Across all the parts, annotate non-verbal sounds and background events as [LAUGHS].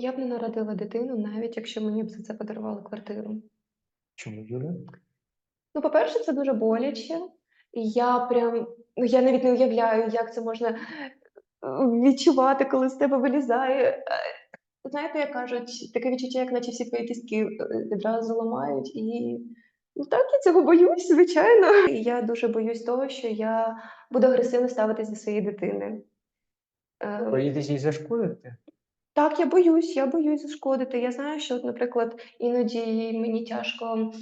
Я б не народила дитину, навіть якщо мені б за це подарували квартиру. Чому, Юля? Ну, по-перше, це дуже боляче. І я прям, ну я навіть не уявляю, як це можна е, відчувати, коли з тебе вилізає. Е, Знаєте, як кажуть, таке відчуття, як наче всі твої кістки е, відразу ламають. І ну так, я цього боюсь, звичайно. І я дуже боюсь того, що я буду агресивно ставитись до своєї дитини. Боїтесь їй зашкодити? Так, я боюсь, я боюсь зашкодити. Я знаю, що, от, наприклад, іноді мені тяжко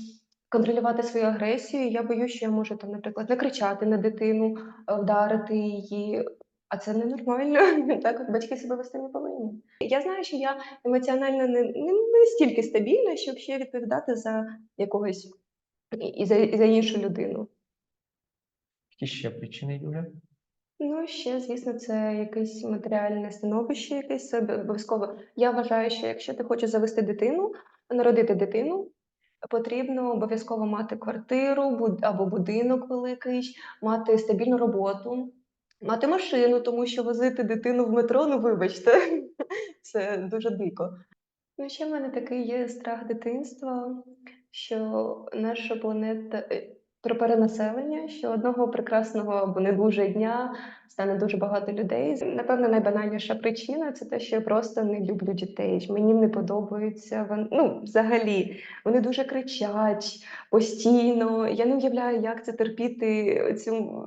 контролювати свою агресію. Я боюсь, що я можу там, наприклад, накричати на дитину, е, вдарити її. А це ненормально. [LAUGHS] Так батьки себе вести не повинні. Я знаю, що я емоціонально не, не, не стільки стабільна, щоб ще відповідати за якогось і за, і за іншу людину. Які ще причини, Юля? Ну, ще, звісно, це якесь матеріальне становище, якесь це обов'язково. Я вважаю, що якщо ти хочеш завести дитину, народити дитину, потрібно обов'язково мати квартиру або будинок великий, мати стабільну роботу, мати машину, тому що возити дитину в метро, ну вибачте, [LAUGHS] це дуже дико. Ну, ще в мене такий є страх дитинства, що наша планета е, про перенаселення, що одного прекрасного або не дуже дня стане дуже багато людей. Напевно, найбанальніша причина це те, що я просто не люблю дітей. Мені не подобаються вони. Ну, взагалі, вони дуже кричать постійно. Я не уявляю, як це терпіти цю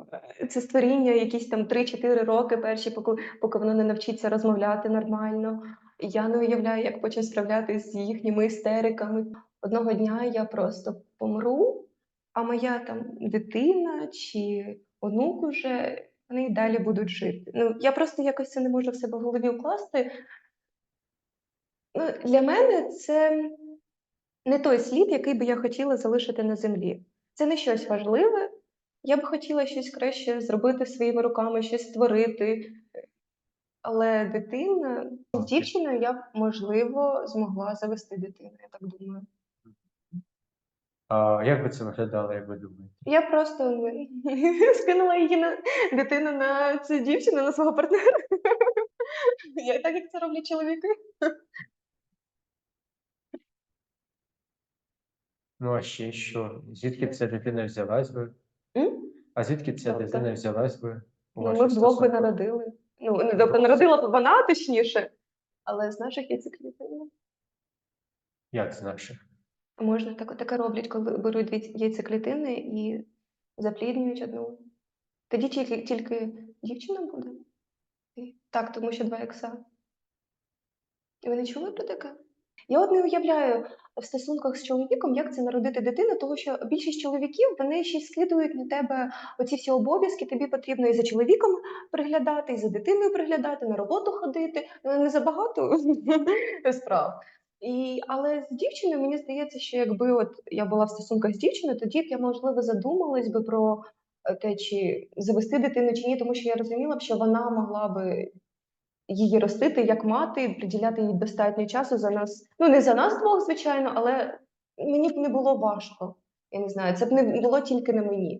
це створіння, якісь там 3-4 роки перші, поки, поки воно не навчиться розмовляти нормально. Я не уявляю, як потім справлятися з їхніми істериками. Одного дня я просто помру, а моя там дитина чи онук уже вони й далі будуть жити. Ну, я просто якось це не можу в себе в голові вкласти. Ну, для мене це не той слід, який би я хотіла залишити на землі. Це не щось важливе. Я б хотіла щось краще зробити своїми руками, щось створити. Але дитина, з дівчиною я б, можливо, змогла завести дитину, я так думаю. А як би це виглядало, як ви думаєте? Я просто ну, [LAUGHS] скинула її на дитину на цю дівчину, на свого партнера. [LAUGHS] Я так, як це роблять чоловіки. Ну, а ще що? Звідки ця дитина взялась би? М? А звідки ця Тобто? дитина взялась би? у Ну, ми ваших вдвох би стосунках? народили. Ну, не- тобто народила б вона точніше, але з наших яйцеклітин. Як з наших? Можна так, таке роблять, коли беруть дві яйцеклітини і запліднюють одну. Тоді тільки, тільки дівчина буде. Так, тому що два ікса. І ви не чули про таке? Я от не уявляю в стосунках з чоловіком, як це народити дитину, тому що більшість чоловіків вони ще й скидують на тебе оці всі обов'язки. Тобі потрібно і за чоловіком приглядати, і за дитиною приглядати, на роботу ходити. Ну не забагато [LAUGHS] справ. І, але з дівчиною мені здається, що якби от я була в стосунках з дівчиною, тоді б я можливо задумалась би про е, те, чи завести дитину чи ні, тому що я розуміла б, що вона могла би її ростити як мати, приділяти їй достатньо часу за нас. Ну, не за нас двох, звичайно, але мені б не було важко. Я не знаю, це б не було тільки на мені.